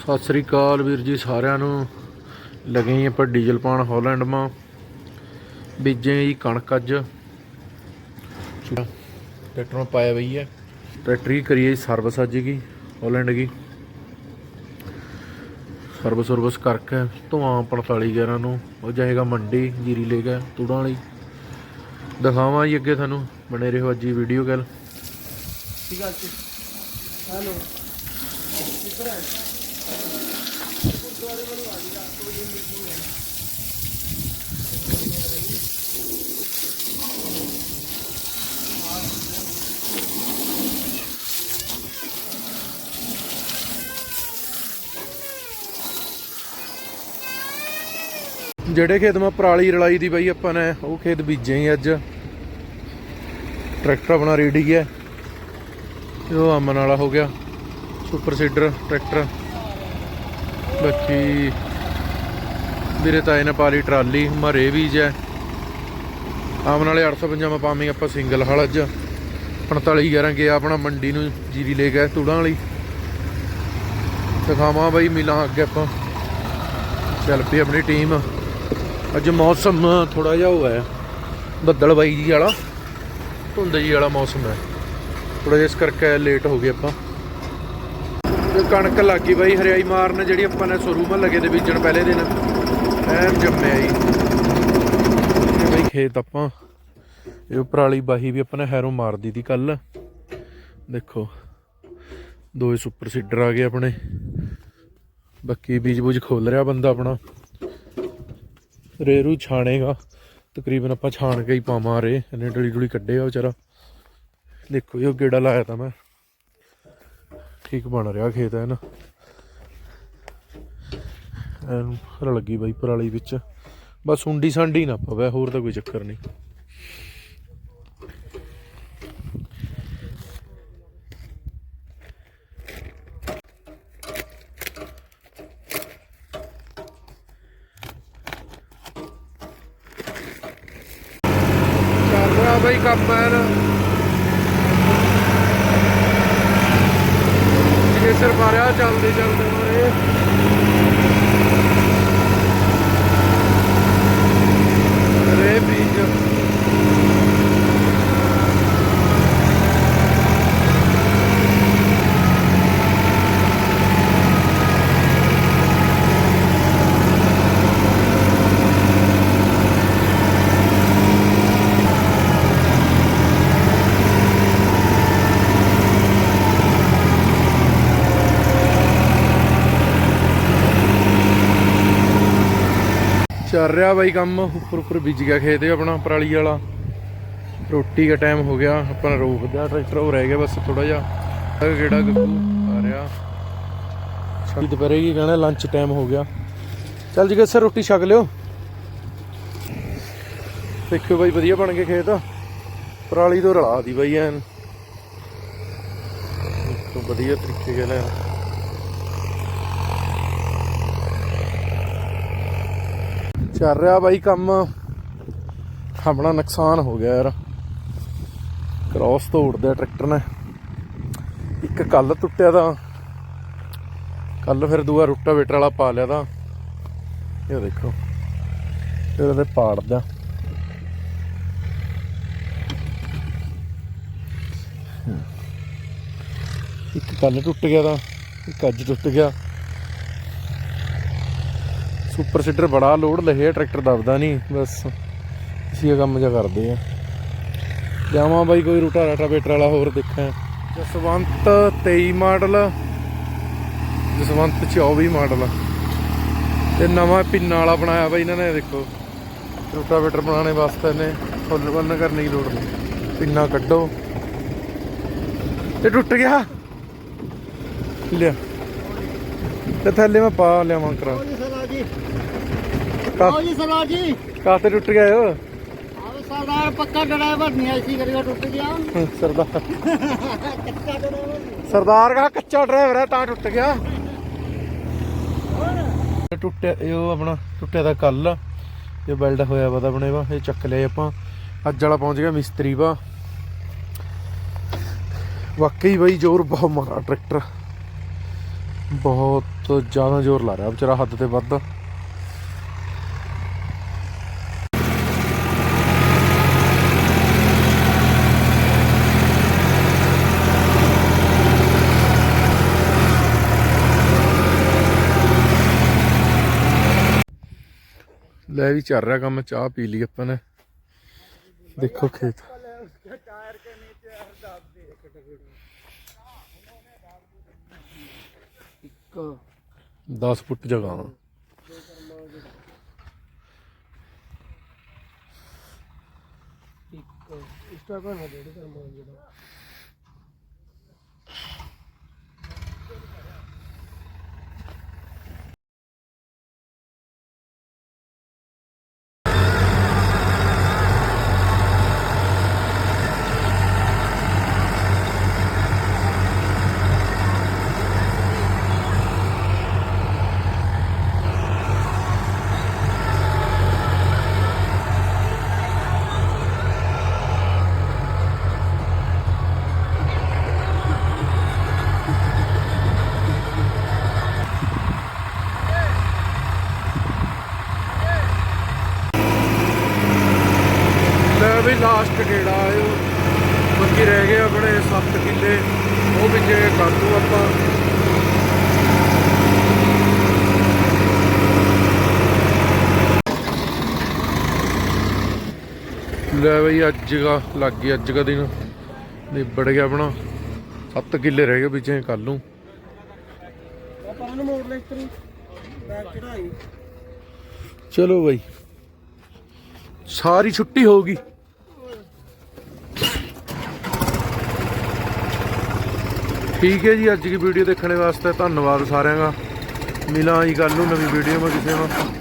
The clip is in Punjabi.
ਸਤਿ ਸ੍ਰੀ ਅਕਾਲ ਵੀਰ ਜੀ ਸਾਰਿਆਂ ਨੂੰ। ਲੱਗੇ ਹੀ ਆਪਾਂ ਡੀਜ਼ਲ ਪਾਣ ਹਾਲੈਂਡ ਮਾ ਬੀਜੇ ਜੀ ਕਣਕ ਅੱਜ। ਟਰੈਕਟਰ ਨੂੰ ਪਾਇਆ ਬਈ ਹੈ। ਟਰੈਕਟਰ ਹੀ ਕਰੀਏ ਸਰਵਿਸ ਅੱਜ ਕੀ, ਹਾਲੈਂਡ ਕੀ। ਸਰਵਿਸ ਸਰਵਿਸ ਕਰਕੇ ਧੂਆਂ 45 11 ਨੂੰ। ਉਹ ਜਾਏਗਾ ਮੰਡੀ, ਜੀਰੀ ਲੈ ਕੇ ਤੂੜਾਂ ਵਾਲੀ ਦਿਖਾਵਾਂ ਜੀ ਅੱਗੇ ਤੁਹਾਨੂੰ ਬਣੇ ਰਹੋ ਅੱਜ ਹੀ ਵੀਡੀਓ ਗੱਲ ਠੀਕ ਹੈ ਹੈਲੋ। ਜਿਹੜੇ ਖੇਤ ਮੈਂ ਪਰਾਲੀ ਰਲਾਈ ਦੀ ਬਈ ਆਪਾਂ ਨੇ, ਉਹ ਖੇਤ ਬੀਜੇ ਹੀ ਅੱਜ। ਟਰੈਕਟਰ ਆਪਣਾ ਰੈਡੀ ਹੈ ਉਹ ਅਮਨ ਵਾਲਾ ਹੋ ਗਿਆ। Super seeder tractor. ਬਾਕੀ ਮੇਰੇ ਤਾਏ ਨੇ ਪਾਲੀ ਟਰਾਲੀ ਮਰੇ ਬੀਜ ਹੈ ਆਮਨ ਵਾਲੇ 850 ਮੈਂ ਪਾਵੀਂ, ਆਪਾਂ ਸਿੰਗਲ ਹਲ ਅੱਜ। 45 11 ਗਿਆ ਆਪਣਾ ਮੰਡੀ ਨੂੰ, ਜੀਰੀ ਲੈ ਗਏ ਤੂੜਾਂ ਵਾਲੀ। ਦਿਖਾਵਾਂ ਬਾਈ ਮਿਲਾਂ ਅੱਗੇ ਆਪਾਂ। ਚੱਲ ਪਈ ਆਪਣੀ ਟੀਮ। ਅੱਜ ਮੌਸਮ ਥੋੜਾ ਜਿਹਾ ਹੋਇਆ ਬੱਦਲ ਬਾਈ ਜੀ ਵਾਲਾ। ਧੁੰਦ ਜੀ ਵਾਲਾ ਮੌਸਮ ਹੈ। ਥੋੜਾ ਜਿਹਾ ਇਸ ਕਰਕੇ ਲੇਟ ਹੋ ਗਏ ਆਪਾਂ। ਕਣਕ ਲੱਗੀ ਬਾਈ, ਹਰਿਆਈ ਮਾਰਨ ਜਿਹੜੀ ਆਪਾਂ ਨੇ ਸ਼ੁਰੂ ਮਾ ਲਗੇ ਤੇ ਬੀਜਣ ਪਹਿਲੇ ਦਿਨ। ਐਨ ਜੰਮਿਆ ਜੀ। ਇਹ ਬਈ ਖੇਤ ਆਪਾਂ, ਇਹ ਪਰਾਲੀ ਬਾਹੀ ਵੀ ਆਪਾਂ ਨੇ ਹੈਰੋਂ ਮਾਰਦੀ ਦੀ ਕੱਲ। ਦੇਖੋ, ਦੋ ਸੁਪਰ ਸੀਡਰ ਆ ਗਏ ਆਪਣੇ। ਬਾਕੀ ਬੀਜ ਬੂਜ ਖੋਲ ਰਿਹਾ ਬੰਦਾ ਆਪਣਾ। ਰੇਰੂ ਛਾਣੇਗਾ। ਤਕਰੀਬਨ ਆਪਾਂ ਛਾਣ ਕੇ ਹੀ ਪਾਵਾਂ ਰੇ। ਇਹਨੇ ਡਲੀ ਡੁਲੀ ਕੱਢੇਗਾ ਵਿਚਾਰਾ। ਦੇਖੋ ਇਹ ਗੇੜਾ ਲਾਇਆ ਤਾਂ ਮੈਂ। ਠੀਕ ਬਣ ਰਿਹਾ ਖੇਤ ਹੈ ਨਾ। ਐਨ ਰਲ ਗਈ ਬਾਈ ਪਰਾਲੀ ਵਿੱਚ। ਬਸ ਹੁੰਡੀ ਸੰਡੀ ਨਾ ਪਵੇ, ਹੋਰ ਤਾਂ ਕੋਈ ਚੱਕਰ ਨਹੀਂ। ਚੱਲ ਰਿਹਾ ਬਾਈ ਕੰਮ ਐਨ। ਇਹ ਚੱਲਦੇ ਚੱਲਦੇ ਮਾਰੇ ਰੇ ਬੀਜ ਚੱਲ ਰਿਹਾ ਬਾਈ ਕੰਮ। ਉੱਪਰ ਉੱਪਰ ਬੀਜ ਗਿਆ ਖੇਤ ਇਹ ਆਪਣਾ, ਪਰਾਲੀ ਵਾਲਾ। ਰੋਟੀ ਦਾ ਟਾਈਮ ਹੋ ਗਿਆ। ਆਪਾਂ ਰੋਕ ਦਿਆ ਟਰੈਕਟਰ ਹੋ ਰਹਿ ਗਿਆ ਬਸ ਥੋੜਾ ਜਿਹਾ। ਕਿਹੜਾ ਗੱਗੂ? ਆ ਰਿਹਾ। ਸ਼ਾਮ ਦੁਪਹਿਰੇ ਕੀ ਕਹਿਣਾ ਲੰਚ ਟਾਈਮ ਹੋ ਗਿਆ। ਚੱਲ ਜੀ ਸਰ ਰੋਟੀ ਛਕ ਲਿਓ। ਦੇਖਿਓ ਬਾਈ, ਵਧੀਆ ਬਣ ਗਏ ਖੇਤ। ਪਰਾਲੀ ਤੋਂ ਰਲਾ ਦੀ ਬਾਈ ਐਨ। ਦੇਖੋ ਵਧੀਆ ਤਰੀਕੇ ਨਾਲ। ਚੱਲ ਰਿਹਾ ਬਾਈ ਕੰਮ। ਆਪਣਾ ਨੁਕਸਾਨ ਹੋ ਗਿਆ ਯਾਰ। ਕ੍ਰਾਸ ਤੋੜਦਾ ਟਰੈਕਟਰ ਨੇ। ਇੱਕ ਕੱਲ ਟੁੱਟਿਆ ਤਾਂ, ਕੱਲ ਫਿਰ ਦੂਆ ਰੁੱਟਾ ਵੇਟਰ ਵਾਲਾ ਪਾ ਲਿਆ ਤਾਂ। ਇਹ ਦੇਖੋ, ਫਿਰ ਉਹਦੇ ਪਾੜਦਾ। ਇੱਕ ਕੱਲ ਟੁੱਟ ਗਿਆ ਤਾਂ, ਇੱਕ ਅੱਜ ਟੁੱਟ ਗਿਆ। ਸੁਪਰ ਸੀਡਰ ਬੜਾ ਲੋਡ ਲਹੇ, ਟਰੈਕਟਰ ਦਬਦਾ ਨਹੀਂ, ਬਸ ਅਸੀਂ ਇਹ ਕੰਮ ਜਿਹਾ ਕਰਦੇ ਆ ਜਾਵਾਂ ਬਾਈ ਕੋਈ ਰੂਟਾ ਰਾਟਾ ਵੇਟਰ ਵਾਲਾ ਹੋਰ ਦੇਖਾਂ। Jaswant 23 model, Jaswant 24 model. ਤੇ ਨਵਾਂ ਪਿੰਨਾਂ ਵਾਲਾ ਬਣਾਇਆ ਬਾਈ ਇਹਨਾਂ ਨੇ, ਦੇਖੋ। ਰੂਟਾ ਵੇਟਰ ਬਣਾਉਣੇ ਵਾਸਤੇ ਨੇ ਫੁੱਲ ਬੰਨ ਕਰਨੇ ਦੀ ਲੋੜ ਨਹੀਂ। ਪਿੰਨਾ ਕੱਢੋ। ਤੇ ਟੁੱਟ ਗਿਆ। ਲਿਆ। ਤੇ ਥੱਲੇ ਮੈਂ ਪਾ ਲਿਆਵਾਂ ਕਰਾ। ਜੀ ਜੀ ਕਾ ਆਓ ਜੀ ਸਰਦਾਰ ਜੀ। ਕਾਤੇ ਟੁੱਟ ਗਿਆ ਓ ਆਓ ਸਰਦਾਰ ਪੱਕਾ ਡਰਾਈਵਰ ਨਹੀਂ ਐਸੀ ਕਰੀਗਾ ਟੁੱਟ ਗਿਆ। ਸਰਦਾਰ। ਕੱਚਾ ਡਰਾਈਵਰ ਸਰਦਾਰ ਦਾ ਕੱਚਾ ਡਰਾਈਵਰ ਹੈ ਤਾਂ ਟੁੱਟ ਗਿਆ। ਟੁੱਟਿਆ ਇਹ ਆਪਣਾ ਟੁੱਟਿਆ ਦਾ ਕੱਲ। ਇਹ ਬਿਲਡ ਹੋਇਆ ਵਾ ਤਾਂ ਆਪਣੇ ਵਾ ਇਹ ਚੱਕ ਲਿਆ ਆਪਾਂ। ਅੱਜ ਵਾਲਾ ਪਹੁੰਚ ਗਿਆ ਮਿਸਤਰੀ ਵਾ। ਵਾਕਈ ਬਈ ਜ਼ੋਰ ਬਹੁਤ ਮਾਰਾ ਟਰੈਕਟਰ। ਬਹੁਤ ਜ਼ਿਆਦਾ ਜ਼ੋਰ ਲਾ ਰਿਹਾ ਵਿਚਾਰਾ ਹੱਦ ਤੇ ਵੱਧ। ਲੈ ਵੀ ਚੱਲ ਰਿਹਾ ਕੰਮ, ਚਾਹ ਪੀ ਲਈ ਆਪਾਂ ਨੇ। ਦੇਖੋ ਖੇਤ। ਇੱਕ 10 ਫੁੱਟ ਜਗ੍ਹਾ ਵਾ। ਇੱਕ ਇਸ ਤਰ੍ਹਾਂ ਕਰਨਾ ਜਿਹੜੇ ਕਰਨਾ ਜਿਹੜਾ ਲਾਸਟ ਗੇੜਾ ਆਇਓ ਬਾਕੀ ਰਹਿ ਗਏ ਆਪਣੇ 7 ਕਿੱਲੇ। ਉਹ ਵੀ ਜੇ ਕਰ ਦੂ ਆਪਾਂ। ਲੈ ਬਈ ਅੱਜ ਦਾ ਲੱਗ ਗਿਆ ਅੱਜ ਦਾ ਦਿਨ। ਨਿਬੜ ਗਿਆ ਆਪਣਾ। 7 ਕਿੱਲੇ ਰਹਿ ਗਏ ਵਿੱਚੇ ਕੱਲ ਨੂੰ ਆਪਾਂ ਨੂੰ ਮੋੜ ਲੈ ਇਤਰੀ। ਬੈਗ ਚੜਾਈ ਚਲੋ ਬਈ। ਸਾਰੀ ਛੁੱਟੀ ਹੋਊਗੀ। ਠੀਕ ਹੈ ਜੀ, ਅੱਜ ਦੀ ਵੀਡੀਓ ਦੇਖਣ ਵਾਸਤੇ ਧੰਨਵਾਦ ਸਾਰਿਆਂ ਦਾ। ਮਿਲਾਂ ਜੀ ਕੱਲ ਨੂੰ ਨਵੀਂ ਵੀਡੀਓ ਮੈਂ ਕਿਸੇ ਨਾਲ।